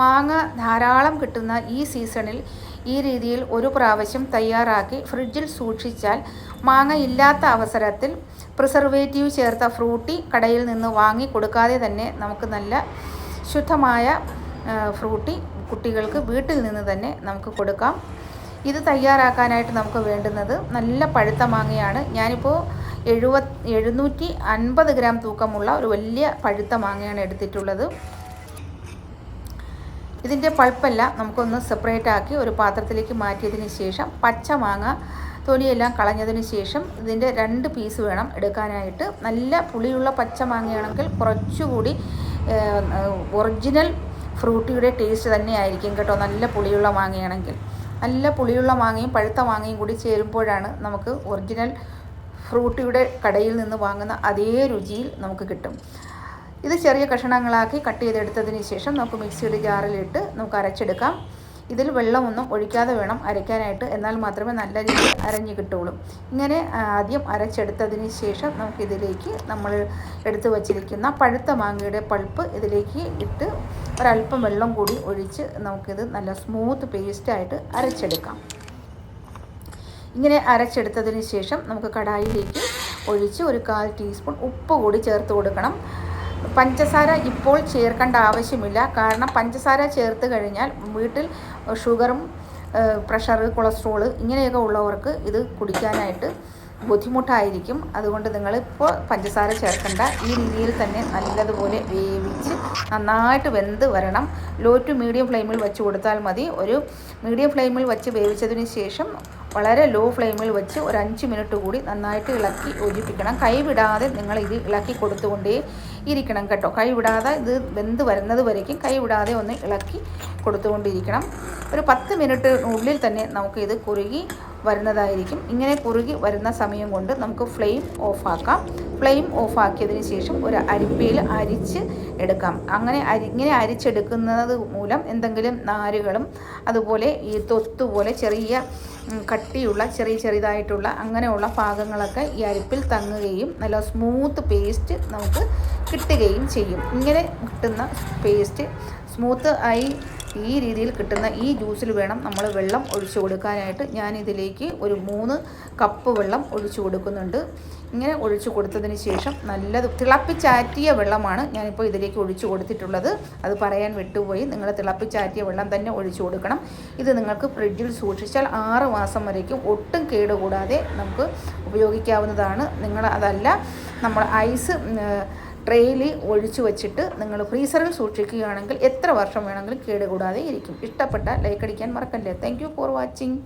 മാങ്ങ ധാരാളം കിട്ടുന്ന ഈ സീസണിൽ ഈ രീതിയിൽ ഒരു പ്രാവശ്യം തയ്യാറാക്കി ഫ്രിഡ്ജിൽ സൂക്ഷിച്ചാൽ മാങ്ങ ഇല്ലാത്ത അവസരത്തിൽ പ്രിസർവേറ്റീവ് ചേർത്ത ഫ്രൂട്ടി കടയിൽ നിന്ന് വാങ്ങി കൊടുക്കാതെ തന്നെ നമുക്ക് നല്ല ശുദ്ധമായ ഫ്രൂട്ടി കുട്ടികൾക്ക് വീട്ടിൽ നിന്ന് തന്നെ നമുക്ക് കൊടുക്കാം. ഇത് തയ്യാറാക്കാനായിട്ട് നമുക്ക് വേണ്ടുന്നത് നല്ല പഴുത്ത മാങ്ങയാണ്. ഞാനിപ്പോൾ എഴുപത് എഴുന്നൂറ്റി അൻപത് ഗ്രാം തൂക്കമുള്ള ഒരു വലിയ പഴുത്ത മാങ്ങയാണ് എടുത്തിട്ടുള്ളത്. ഇതിന്റെ പൾപ്പെല്ലാം നമുക്കൊന്ന് സെപ്പറേറ്റ് ആക്കി ഒരു പാത്രത്തിലേക്ക് മാറ്റിയതിന് ശേഷം പച്ച മാങ്ങ തൊലിയെല്ലാം കളഞ്ഞതിന് ശേഷം ഇതിന്റെ രണ്ട് പീസ് വേണം എടുക്കാനായിട്ട്. നല്ല പുളിയുള്ള പച്ച മാങ്ങയാണെങ്കിൽ കുറച്ചുകൂടി ഒറിജിനൽ ഫ്രൂട്ടിയുടെ ടേസ്റ്റ് തന്നെ ആയിരിക്കും കേട്ടോ നല്ല പുളിയുള്ള മാങ്ങയാണെങ്കിൽ. നല്ല പുളിയുള്ള മാങ്ങയും പഴുത്ത മാങ്ങയും കൂടി ചേരുമ്പോഴാണ് നമുക്ക് ഒറിജിനൽ ഫ്രൂട്ടിയുടെ കടയിൽ നിന്ന് വാങ്ങുന്ന അതേ രുചിയിൽ നമുക്ക് കിട്ടും. ഇത് ചെറിയ കഷണങ്ങളാക്കി കട്ട് ചെയ്തെടുത്തതിന് ശേഷം നമുക്ക് മിക്സിയുടെ ജാറിലിട്ട് നമുക്ക് അരച്ചെടുക്കാം. ഇതിൽ വെള്ളമൊന്നും ഒഴിക്കാതെ വേണം അരയ്ക്കാനായിട്ട്. എന്നാൽ മാത്രമേ നല്ല രീതിയിൽ അരഞ്ഞു കിട്ടുള്ളൂ ഇങ്ങനെ ആദ്യം അരച്ചെടുത്തതിന് ശേഷം നമുക്കിതിലേക്ക് നമ്മൾ എടുത്തു വച്ചിരിക്കുന്ന പഴുത്ത മാങ്ങയുടെ പൾപ്പ് ഇതിലേക്ക് ഇട്ട് ഒരല്പം വെള്ളം കൂടി ഒഴിച്ച് നമുക്കിത് നല്ല സ്മൂത്ത് പേസ്റ്റായിട്ട് അരച്ചെടുക്കാം. ഇങ്ങനെ അരച്ചെടുത്തതിന് ശേഷം നമുക്ക് കടായിലേക്ക് ഒഴിച്ച് ഒരു കാൽ ടീസ്പൂൺ ഉപ്പ് കൂടി ചേർത്ത് കൊടുക്കണം. പഞ്ചസാര ഇപ്പോൾ ചേർക്കേണ്ട ആവശ്യമില്ല. കാരണം പഞ്ചസാര ചേർത്ത് കഴിഞ്ഞാൽ വീട്ടിൽ ഷുഗറും പ്രഷർ കൊളസ്ട്രോൾ ഇങ്ങനെയൊക്കെ ഉള്ളവർക്ക് ഇത് കുടിക്കാനായിട്ട് ബുദ്ധിമുട്ടായിരിക്കും. അതുകൊണ്ട് നിങ്ങളിപ്പോൾ പഞ്ചസാര ചേർക്കേണ്ട ഈ രീതിയിൽ തന്നെ നല്ലതുപോലെ വേവിച്ച് നന്നായിട്ട് വെന്ത് വരണം. ലോ ടു മീഡിയം ഫ്ലെയിമിൽ വെച്ച് കൊടുത്താൽ മതി. ഒരു മീഡിയം ഫ്ലെയിമിൽ വെച്ച് വേവിച്ചതിന് ശേഷം വളരെ ലോ ഫ്ലെയിമിൽ വെച്ച് ഒരു അഞ്ച് മിനിറ്റ് കൂടി നന്നായിട്ട് ഇളക്കി യോജിപ്പിക്കണം. കൈവിടാതെ നിങ്ങൾ ഇത് ഇളക്കി കൊടുത്തുകൊണ്ടേ ഇരിക്കണം കേട്ടോ. കൈവിടാതെ ഇത് വെന്ത് വരുന്നത് വരയ്ക്കും കൈവിടാതെ ഒന്ന് ഇളക്കി കൊടുത്തുകൊണ്ടിരിക്കണം. ഒരു പത്ത് മിനിറ്റ് ഉള്ളിൽ തന്നെ നമുക്ക് ഇത് കുറുകി വരുന്നതായിരിക്കും. ഇങ്ങനെ കുറുകി വരുന്ന സമയം കൊണ്ട് നമുക്ക് ഫ്ലെയിം ഓഫാക്കാം ഫ്ലെയിം ഓഫാക്കിയതിന് ശേഷം ഒരു അരിപ്പയിൽ അരിച്ച് എടുക്കാം. അങ്ങനെ അരി ഇങ്ങനെ അരിച്ചെടുക്കുന്നത് മൂലം എന്തെങ്കിലും നാരുകളും അതുപോലെ ഈ തൊത്തുപോലെ ചെറിയ കട്ടിയുള്ള ചെറിയ ചെറിയതായിട്ടുള്ള അങ്ങനെയുള്ള ഭാഗങ്ങളൊക്കെ ഈ അരിപ്പിൽ തങ്ങുകയും നല്ല സ്മൂത്ത് പേസ്റ്റ് നമുക്ക് കിട്ടുകയും ചെയ്യും. ഇങ്ങനെ കിട്ടുന്ന പേസ്റ്റ് സ്മൂത്ത് ആയി ഈ രീതിയിൽ കിട്ടുന്ന ഈ ജ്യൂസിൽ വേണം നമ്മൾ വെള്ളം ഒഴിച്ചു കൊടുക്കാനായിട്ട്. ഞാൻ ഇതിലേക്ക് ഒരു മൂന്ന് കപ്പ് വെള്ളം ഒഴിച്ചു കൊടുക്കുന്നുണ്ട്. ഇങ്ങനെ ഒഴിച്ചു കൊടുത്തതിന് ശേഷം നല്ലത് തിളപ്പിച്ചാറ്റിയ വെള്ളമാണ് ഞാനിപ്പോൾ ഇതിലേക്ക് ഒഴിച്ചു കൊടുത്തിട്ടുള്ളത്. അത് പറയാൻ വിട്ടുപോയി. നിങ്ങൾ തിളപ്പിച്ചാറ്റിയ വെള്ളം തന്നെ ഒഴിച്ചു കൊടുക്കണം. ഇത് നിങ്ങൾക്ക് ഫ്രിഡ്ജിൽ സൂക്ഷിച്ചാൽ ആറ് മാസം വരേക്കും. ഒട്ടും കേടുകൂടാതെ നമുക്ക് ഉപയോഗിക്കാവുന്നതാണ്. നിങ്ങൾ അതല്ല നമ്മൾ ഐസ് ട്രെയിൽ ഒഴിച്ചു വെച്ചിട്ട് നിങ്ങൾ ഫ്രീസറിൽ സൂക്ഷിക്കുകയാണെങ്കിൽ എത്ര വർഷം വേണമെങ്കിലും കേടുകൂടാതെ ഇരിക്കും. ഇഷ്ടപ്പെട്ട ലൈക്ക് അടിക്കാൻ മറക്കല്ലേ. Thank for watching